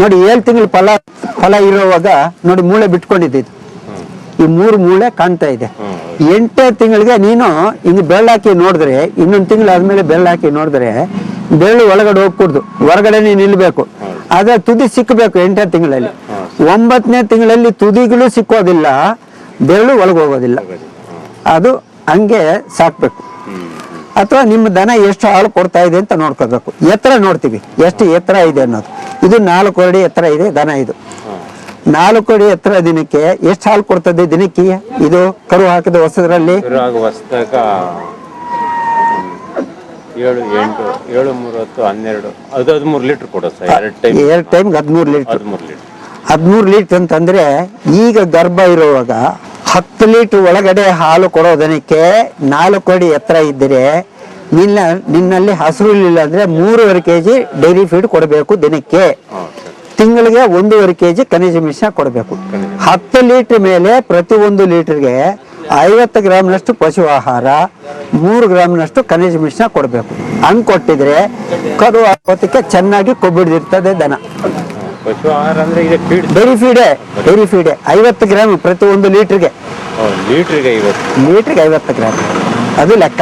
ನೋಡಿ ಏಳು ತಿಂಗಳು ಫಲ ಫಲ ಇರುವಾಗ ನೋಡಿ ಮೂಳೆ ಬಿಟ್ಕೊಂಡಿದ್ದು ಈ ಮೂರು ಮೂಳೆ ಕಾಣ್ತಾ ಇದೆ. ಎಂಟೇ ತಿಂಗಳಿಗೆ ನೀನು ಹಿಂಗೆ ಬೆಳ್ಳಾಕಿ ನೋಡಿದ್ರೆ, ಇನ್ನೊಂದು ತಿಂಗಳು ಆದ್ಮೇಲೆ ಬೆಳ್ಳಾಕಿ ನೋಡಿದ್ರೆ ಬೆಳ್ಳು ಒಳಗಡೆ ಹೋಗ್ಕೂಡ್ದು ಹೊರಗಡೆ ನಿಲ್ಬೇಕು. ಆದ್ರೆ ತುದಿ ಸಿಕ್ಕಬೇಕು ಎಂಟನೇ ತಿಂಗಳಲ್ಲಿ. ಒಂಬತ್ತನೇ ತಿಂಗಳಲ್ಲಿ ತುದಿಗಳು ಸಿಕ್ಕೋದಿಲ್ಲ, ಬೆಳ್ಳು ಒಳಗೆ ಹೋಗೋದಿಲ್ಲ. ಅದು ಹಂಗೆ ಸಾಕ್ಬೇಕು. ಅಥವಾ ನಿಮ್ಮ ದನ ಎಷ್ಟು ಹಾಳು ಕೊಡ್ತಾ ಇದೆ ಅಂತ ನೋಡ್ಕೋಬೇಕು. ಎತ್ತರ ನೋಡ್ತೀವಿ. ಎಷ್ಟು ಎತ್ತರ ಇದೆ ಅನ್ನೋದು. ಇದು ನಾಲ್ಕು ಅಡಿ ಎತ್ತರ ಇದೆ ದನ ಇದು. ನಾಲ್ಕು ಅಡಿ ಎತ್ತರ ದಿನಕ್ಕೆ ಎಷ್ಟು ಹಾಲು ಕೊಡ್ತದೆ ದಿನಕ್ಕೆ? ಇದು ಕರು ಹಾಕಿದ ಹೊಸದ್ರಲ್ಲಿ? ಏಳು ಎಂಟು ಏಳು ಮೂವತ್ತು ಹನ್ನೆರಡು ಅದು ಹದಿಮೂರು ಲೀಟ್ರ್ ಎರಡು ಟೈಮ್ ಎರಡು ಟೈಮ್ಗೆ ಹದಿಮೂರು ಲೀಟರ್. ಹದಿಮೂರು ಲೀಟ್ರ್. ಹದಿಮೂರು ಲೀಟರ್ ಅಂತಂದ್ರೆ ಈಗ ಗರ್ಭ ಇರುವಾಗ ಹತ್ತು ಲೀಟರ್ ಒಳಗಡೆ ಹಾಲು ಕೊಡೋ ದನಕ್ಕೆ ನಾಲ್ಕು ಅಡಿ ಎತ್ತರ ಇದ್ದರೆ ನಿನ್ನ ನಿನ್ನಲ್ಲಿ ಹಸಿರು ಇಲ್ಲ ಅಂದ್ರೆ ಮೂರುವರೆ ಕೆ ಜಿ ಡೈರಿ ಫೀಡ್ ಕೊಡಬೇಕು ದಿನಕ್ಕೆ. ತಿಂಗಳಿಗೆ ಒಂದೂವರೆ ಕೆ ಜಿ ಖನಿಜ ಮಿಶ್ರ ಕೊಡಬೇಕು. ಹತ್ತು ಲೀಟರ್ ಮೇಲೆ ಪ್ರತಿ ಒಂದು ಲೀಟರ್ಗೆ ಐವತ್ತು ಗ್ರಾಮ್ನಷ್ಟು ಪಶು ಆಹಾರ ಮೂರು ಗ್ರಾಮ್ನಷ್ಟು ಖನಿಜ ಮಿಶ್ರಣ ಕೊಡಬೇಕು. ಹಂಗೆ ಕೊಟ್ಟಿದ್ರೆ ಕರು ಆಗೋದಕ್ಕೆ ಚೆನ್ನಾಗಿ ಕೊಬ್ಬಿಡ್ದಿರ್ತದೆ ದನ. ಪಶು ಆಹಾರ ಅಂದ್ರೆ ಈಗ ಫೀಡ್ ಡೈರಿ ಫೀಡೆ ಡೈರಿ ಫೀಡೆ ಐವತ್ತು ಗ್ರಾಮ್ ಪ್ರತಿ ಒಂದು ಲೀಟರ್ಗೆ ಲೀಟರ್ಗೆ ಐವತ್ತು. ಲೀಟ್ರಿಗೆ ಐವತ್ತು ಗ್ರಾಮ್ ಅದು ಲೆಕ್ಕ.